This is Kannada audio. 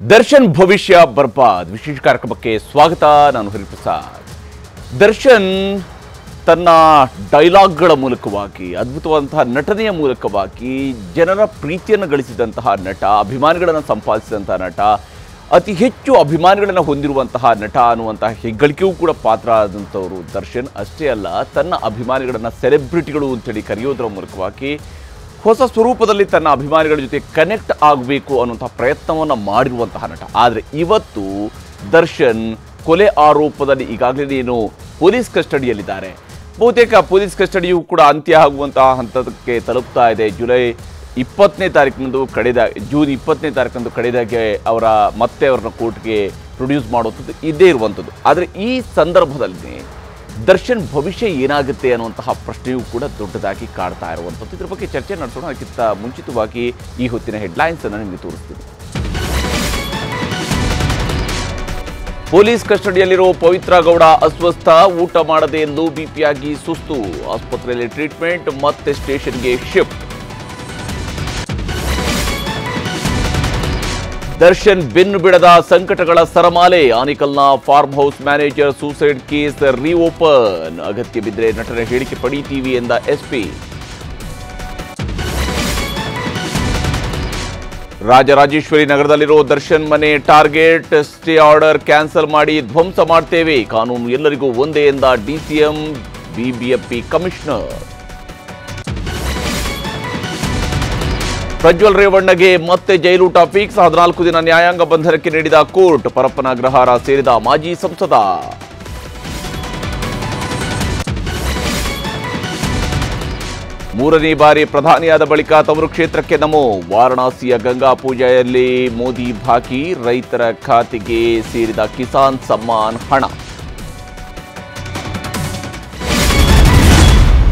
ದರ್ಶನ್ ಭವಿಷ್ಯ ಬರ್ಬಾದ್. ವಿಶೇಷ ಕಾರ್ಯಕ್ರಮಕ್ಕೆ ಸ್ವಾಗತ, ನಾನು ಹರಿಪ್ರಸಾದ್ ದರ್ಶನ್ ತನ್ನ ಡೈಲಾಗ್ಗಳ ಮೂಲಕವಾಗಿ, ಅದ್ಭುತವಾದಂತಹ ನಟನೆಯ ಮೂಲಕವಾಗಿ ಜನರ ಪ್ರೀತಿಯನ್ನು ಗಳಿಸಿದಂತಹ ನಟ, ಅಭಿಮಾನಿಗಳನ್ನು ಸಂಪಾದಿಸಿದಂತಹ ನಟ, ಅತಿ ಹೆಚ್ಚು ಅಭಿಮಾನಿಗಳನ್ನು ಹೊಂದಿರುವಂತಹ ನಟ ಅನ್ನುವಂತಹ ಹೆಗ್ಗಳಿಕೆಯೂ ಕೂಡ ಪಾತ್ರ ಆದಂಥವರು ದರ್ಶನ್. ಅಷ್ಟೇ ಅಲ್ಲ, ತನ್ನ ಅಭಿಮಾನಿಗಳನ್ನು ಸೆಲೆಬ್ರಿಟಿಗಳು ಅಂತೇಳಿ ಕರೆಯೋದರ ಮೂಲಕವಾಗಿ ಹೊಸ ಸ್ವರೂಪದಲ್ಲಿ ತನ್ನ ಅಭಿಮಾನಿಗಳ ಜೊತೆ ಕನೆಕ್ಟ್ ಆಗಬೇಕು ಅನ್ನುವಂಥ ಪ್ರಯತ್ನವನ್ನು ಮಾಡಿರುವಂತಹ ನಟ. ಆದರೆ ಇವತ್ತು ದರ್ಶನ್ ಕೊಲೆ ಆರೋಪದಲ್ಲಿ ಈಗಾಗಲೇ ಏನು ಪೊಲೀಸ್ ಕಸ್ಟಡಿಯಲ್ಲಿದ್ದಾರೆ. ಬಹುತೇಕ ಪೊಲೀಸ್ ಕಸ್ಟಡಿಯು ಕೂಡ ಅಂತ್ಯ ಆಗುವಂತಹ ಹಂತಕ್ಕೆ ತಲುಪ್ತಾ ಇದೆ. ಜುಲೈ ಇಪ್ಪತ್ತನೇ ತಾರೀಕಿನಂದು ಕಡೆದ ಜೂನ್ ಇಪ್ಪತ್ತನೇ ತಾರೀಕಿನಂದು ಕಡೆದಾಗೆ ಅವರ ಮತ್ತೆ ಅವರನ್ನ ಕೋರ್ಟ್ಗೆ ಪ್ರೊಡ್ಯೂಸ್ ಮಾಡುವಂಥದ್ದು ಇದ್ದೇ ಇರುವಂಥದ್ದು. ಆದರೆ ಈ ಸಂದರ್ಭದಲ್ಲಿ ದರ್ಶನ್ ಭವಿಷ್ಯ ಏನಾಗುತ್ತೆ ಅನ್ನುವಂತಹ ಪ್ರಶ್ನೆಯೂ ಕೂಡ ದೊಡ್ಡದಾಗಿ ಕಾಡ್ತಾ ಇರುವಂಥದ್ದು. ಇದ್ರ ಬಗ್ಗೆ ಚರ್ಚೆ ನಡೆಸೋಣ. ಅದಕ್ಕಿಂತ ಮುಂಚಿತವಾಗಿ ಈ ಹೊತ್ತಿನ ಹೆಡ್ಲೈನ್ಸ್ ಅನ್ನು ನಿಮಗೆ ತೋರಿಸ್ತೀನಿ. ಪೊಲೀಸ್ ಕಸ್ಟಡಿಯಲ್ಲಿರೋ ಪವಿತ್ರ ಗೌಡ ಅಸ್ವಸ್ಥ, ಊಟ ಮಾಡದೆ ಎಂದು ಬಿಪಿಯಾಗಿ ಸುಸ್ತು. ಆಸ್ಪತ್ರೆಯಲ್ಲಿ ಟ್ರೀಟ್ಮೆಂಟ್, ಮತ್ತೆ ಸ್ಟೇಷನ್ಗೆ ಶಿಫ್ಟ್. ದರ್ಶನ್ ಬೆನ್ನು ಬಿಡದ ಸಂಕಟಗಳ ಸರಮಾಲೆ. ಆನಿಕಲ್ನ farm house manager suicide case reopen. ಅಗತ್ಯ ಬಿದ್ದರೆ ನಟನೆ ಹೇಳಿಕೆ ಪಡೀತೀವಿ ಎಂದ ಎಸ್ಪಿ. ರಾಜರಾಜೇಶ್ವರಿ ನಗರದಲ್ಲಿರೋ ದರ್ಶನ್ ಮನೆ ಟಾರ್ಗೆಟ್ ಸ್ಟೇ ಆರ್ಡರ್ ಕ್ಯಾನ್ಸಲ್ ಮಾಡಿ ಧ್ವಂಸ ಮಾಡ್ತೇವೆ. ಕಾನೂನು ಎಲ್ಲರಿಗೂ ಒಂದೇ ಎಂದ ಡಿಸಿಎಂ, ಬಿಬಿಎಂಪಿ ಕಮಿಷನರ್. ಪ್ರಜ್ವಲ್ ರೇವಣ್ಣಗೆ ಮತ್ತೆ ಜೈಲೂಟ ಫಿಕ್ಸ್. ಹದಿನಾಲ್ಕು ದಿನ ನ್ಯಾಯಾಂಗ ಬಂಧನಕ್ಕೆ ನೀಡಿದ ಕೋರ್ಟ್, ಪರಪ್ಪನ ಗ್ರಹಾರ ಸೇರಿದ ಮಾಜಿ ಸಂಸದ. ಮೂರನೇ ಬಾರಿ ಪ್ರಧಾನಿಯಾದ ಬಳಿಕ ತವರು ಕ್ಷೇತ್ರಕ್ಕೆ ನಮೋ. ವಾರಣಾಸಿಯ ಗಂಗಾ ಪೂಜೆಯಲ್ಲಿ ಮೋದಿ ಭಾಕಿ, ರೈತರ ಖಾತೆಗೆ ಸೇರಿದ ಕಿಸಾನ್ ಸಮ್ಮಾನ್ ಹಣ.